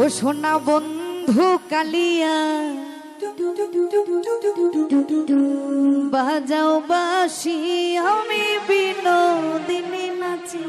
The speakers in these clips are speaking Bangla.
ও সোনা বন্ধু কালিয়া বাজাও বাসি আমি বিনোদিনী নাচি।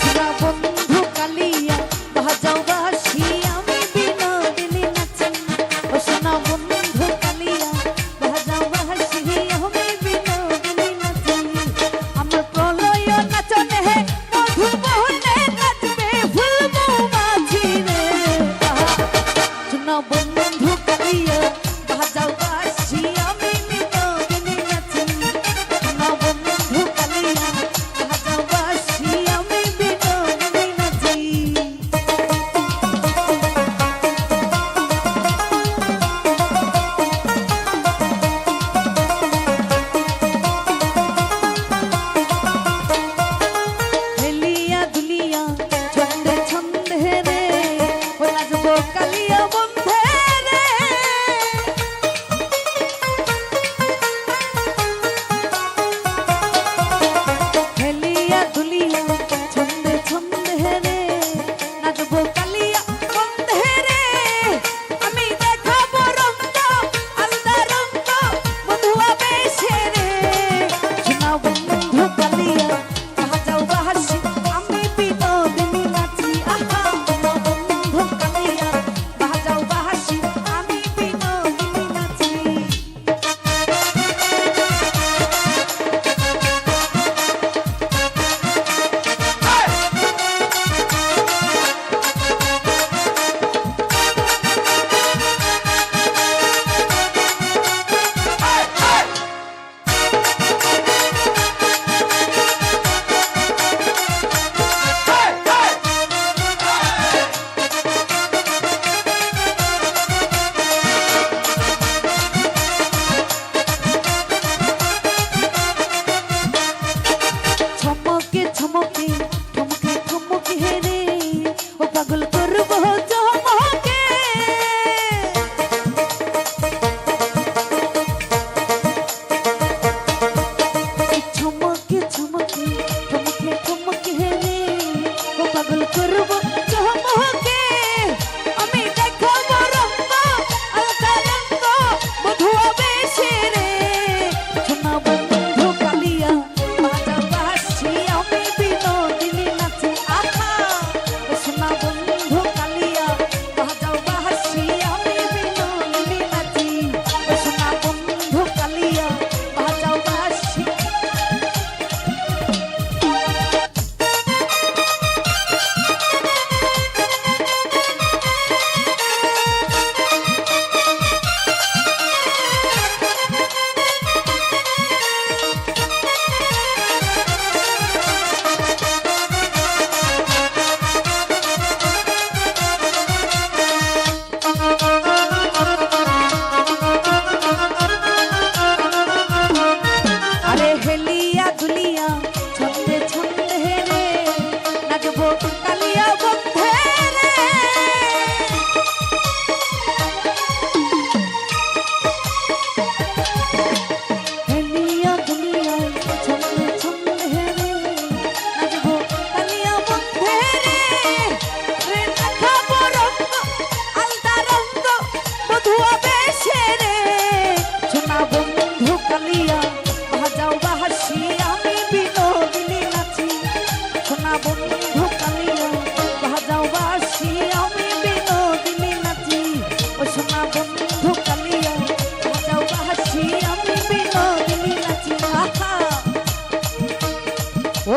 Yeah.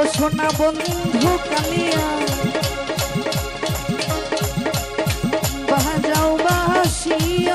ও সোনা বন্ধু কামিয়া বাহা যাও বাহাসিয়া